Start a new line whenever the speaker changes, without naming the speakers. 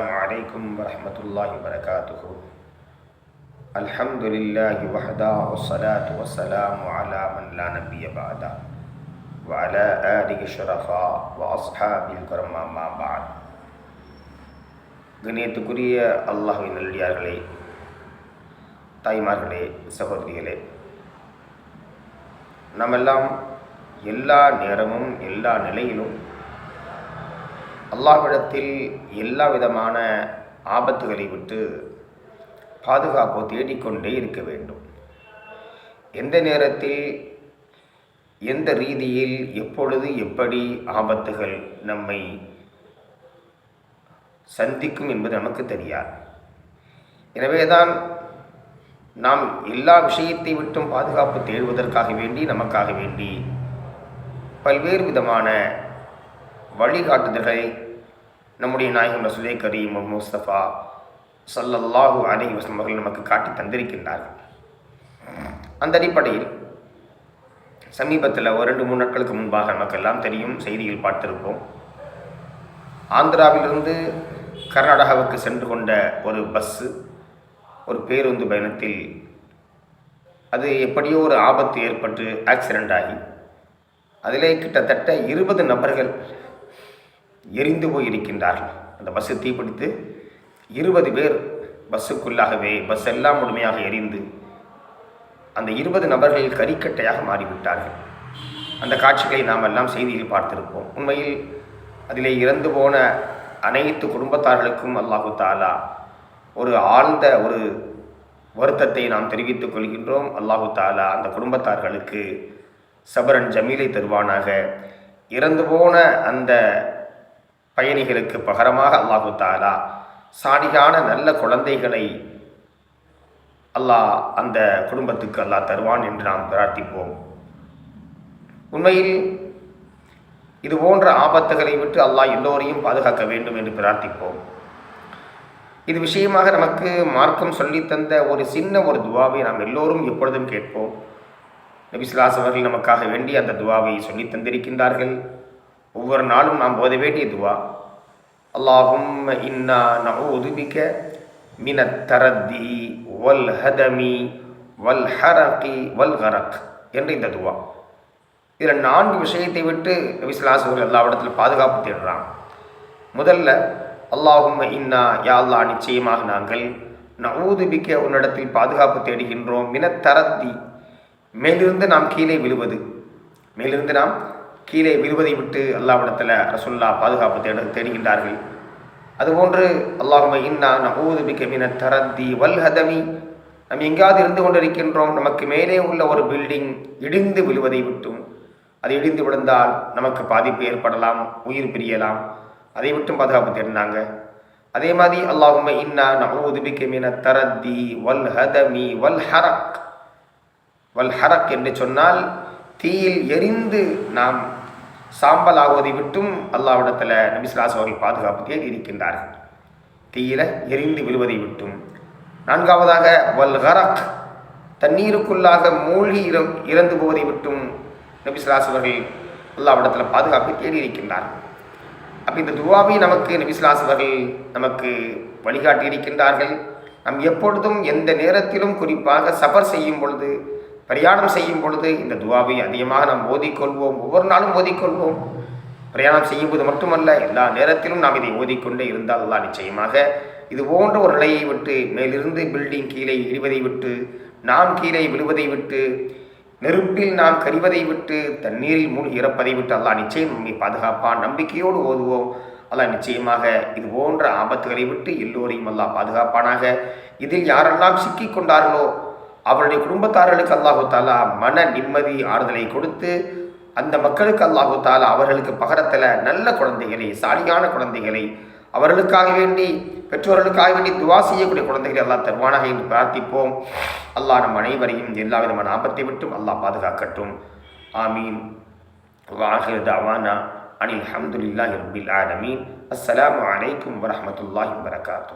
عليكم ورحمة الله وبركاته الحمد لله وحده والصلاة والسلام على من لا نبي بعده وعلى آله الشرفاء وأصحاب الكرم ما بعد கண்ணியத்துக்குரிய அல்லாஹின் நல்லடியார்களே தாய்மார்களே சகோதரிகளே நம்மெல்லாம் எல்லா நேரமும் எல்லா நிலையிலும் அல்லாஹ்விடத்தில் எல்லா விதமான ஆபத்துகளை விட்டு பாதுகாப்பு தேடிக்கொண்டே இருக்க வேண்டும். எந்த நேரத்தில் எந்த ரீதியில் எப்பொழுது எப்படி ஆபத்துகள் நம்மை சந்திக்கும் என்பது நமக்கு தெரியாது. எனவேதான் நாம் எல்லா விஷயத்தை விட்டும் பாதுகாப்பு தேடுவதற்காக வேண்டி நமக்காக வேண்டி பல்வேறு விதமான வழிகாட்டுதல்களை நம்முடைய நாயகம் ரசுலே கரீம் முஸ்தபா சல்லல்லாஹு அலி வஸ்லம் அவர்கள் நமக்கு காட்டி தந்திருக்கின்றார்கள். அந்த அடிப்படையில் சமீபத்தில் ஒரு ரெண்டு மூணு நாட்களுக்கு முன்பாக நமக்கெல்லாம் தெரியும் செய்தியில் பார்த்திருப்போம். ஆந்திராவிலிருந்து கர்நாடகாவுக்கு சென்று கொண்ட ஒரு பஸ்ஸு ஒரு பேருந்து பயணத்தில் அது எப்படியோ ஒரு ஆபத்து ஏற்பட்டு ஆக்சிடெண்ட் ஆகி அதிலே கிட்டத்தட்ட இருபது நபர்கள் எரிந்து போய் இருக்கின்றார்கள் அந்த பஸ்ஸு தீப்பிடித்து இருபது பேர் பஸ்ஸுக்குள்ளாகவே பஸ் எல்லாம் முழுமையாக எரிந்து அந்த இருபது நபர்கள் கறிக்கட்டையாக மாறிவிட்டார்கள். அந்த காட்சிகளை நாம் எல்லாம் செய்தியில் பார்த்திருப்போம். உண்மையில் அதிலே இறந்து போன அனைத்து குடும்பத்தார்களுக்கும் அல்லாஹு தாலா ஒரு ஆழ்ந்த ஒரு வருத்தத்தை நாம் தெரிவித்துக் கொள்கின்றோம். அல்லாஹு தாலா அந்த குடும்பத்தார்களுக்கு சபரன் ஜமீலை தருவானாக. இறந்து போன அந்த பயணிகளுக்கு பகரமாக அல்லாஹு தாலா சாடிகான நல்ல குழந்தைகளை அல்லாஹ் அந்த குடும்பத்துக்கு அல்லாஹ் தருவான் என்று நாம் பிரார்த்திப்போம். உண்மையில் இது போன்ற ஆபத்துகளை விட்டு அல்லாஹ் எல்லோரையும் பாதுகாக்க வேண்டும் என்று பிரார்த்திப்போம். இது விஷயமாக நமக்கு மார்க்கம் சொல்லித்தந்த ஒரு சின்ன ஒரு துவாவை நாம் எல்லோரும் எப்பொழுதும் கேட்போம். நபிசுலாஸ் அவர்கள் நமக்காக வேண்டி அந்த துவாவை சொல்லி தந்திருக்கின்றார்கள். ஒவ்வொரு நாளும் நாம் போத வேண்டிய துவா. அல்லாஹும் இன்னா நவுதுபிக்க மின தரத்தி வல் ஹதமி வல் ஹரகி வல் ஹரக் என்று இந்த துவா. இதில் நான்கு விஷயத்தை விட்டு விஸ்லாஸ் அவர்கள் எல்லா இடத்துல பாதுகாப்பு தேடுறான். முதல்ல அல்லாஹும் இன்னா யா அல்லா நிச்சயமாக நாங்கள் நவூதுபிக்க உன்னிடத்தில் பாதுகாப்பு தேடுகின்றோம். மின தரத்தி மேலிருந்து நாம் கீழே விழுவது. மேலிருந்து நாம் கீழே விழுவதை விட்டு அல்லாவிடத்தில் ரசுல்லா பாதுகாப்பு தேட தேடுகின்றார்கள். அதுபோன்று அல்லாஹும இன்னா நவூதுபிக்க மின தரத்தி வல் ஹதமி நாம் எங்காவது இருந்து கொண்டிருக்கின்றோம் நமக்கு மேலே உள்ள ஒரு பில்டிங் இடிந்து விழுவதை விட்டும். அது இடிந்து விழுந்தால் நமக்கு பாதிப்பு ஏற்படலாம் உயிர் பிரியலாம். அதை விட்டும் பாதுகாப்பு தேடினாங்க. அதே மாதிரி அல்லாஹும இன்னா நவூதுபிக்க மின தரத்தி வல் ஹதமி வல் ஹரக். வல் ஹரக் என்று சொன்னால் தீயில் எரிந்து நாம் சாம்பல் ஆகுவதை விட்டும் அல்லாவிடத்தில் நபிஸ்லாஸ் அவர்கள் பாதுகாப்பு தேடி இருக்கின்றார்கள் தீயில எரிந்து விழுவதை விட்டும். நான்காவதாக வல்ஹரக் தண்ணீருக்குள்ளாக மூழ்கி இற இறந்து போவதை விட்டும் நபிஸ்லாஸ் அவர்கள் அல்லாவிடத்தில் பாதுகாப்பு தேடி இருக்கின்றார்கள் அப்போ இந்த துவாவை நமக்கு நபிஸ்லாஸ் அவர்கள் நமக்கு வழிகாட்டி இருக்கின்றார்கள் நாம் எப்பொழுதும் எந்த நேரத்திலும் குறிப்பாக சபர் செய்யும் பொழுது பிரயாணம் செய்யும் பொழுது இந்த துவாவை அதிகமாக நாம் ஓதிக்கொள்வோம். ஒவ்வொரு நாளும் ஓதிக்கொள்வோம். பிரயாணம் செய்யும்போது மட்டுமல்ல எல்லா நேரத்திலும் நாம் இதை ஓதிக்கொண்டே இருந்தால் அல்லா நிச்சயமாக இது போன்ற ஒரு நிலையை விட்டு மேலிருந்து பில்டிங் கீழே இழிவதை விட்டு நாம் கீழே விழுவதை விட்டு நெருப்பில் நாம் கரிவதை விட்டு தண்ணீரில் மூழ்கி இறப்பதை விட்டு அல்லாஹ் நிச்சயம் நம்மை பாதுகாப்பான். நம்பிக்கையோடு ஓதுவோம். அல்லா நிச்சயமாக இது போன்ற ஆபத்துகளை விட்டு எல்லோரையும் அல்லா பாதுகாப்பானாக. இதில் யாரெல்லாம் சிக்கிக் கொண்டார்களோ அவருடைய குடும்பத்தார்களுக்கு அல்லாஹு தாலா மன நிம்மதி ஆறுதலை கொடுத்து அந்த மக்களுக்கு அல்லாஹு தாலா அவர்களுக்கு பகரத்தில் நல்ல குழந்தைகளை சாலியான குழந்தைகளை அவர்களுக்காக வேண்டி பெற்றோர்களுக்காக வேண்டி துவா செய்யக்கூடிய குழந்தைகளை எல்லாம் தருவானாக என்று பிரார்த்திப்போம். அல்லாஹ் நம் அனைவரையும் எல்லா விதமான ஆபத்தை விட்டும் அல்லாஹ் பாதுகாக்கட்டும். ஆமீன். வாஹிர் தவானா அனில் அஹமதுல்லாஹி ரபில் ஆலமீன். அஸ்லாம் வலைக்கம் வரமத்துல்லாஹி வரகாத்து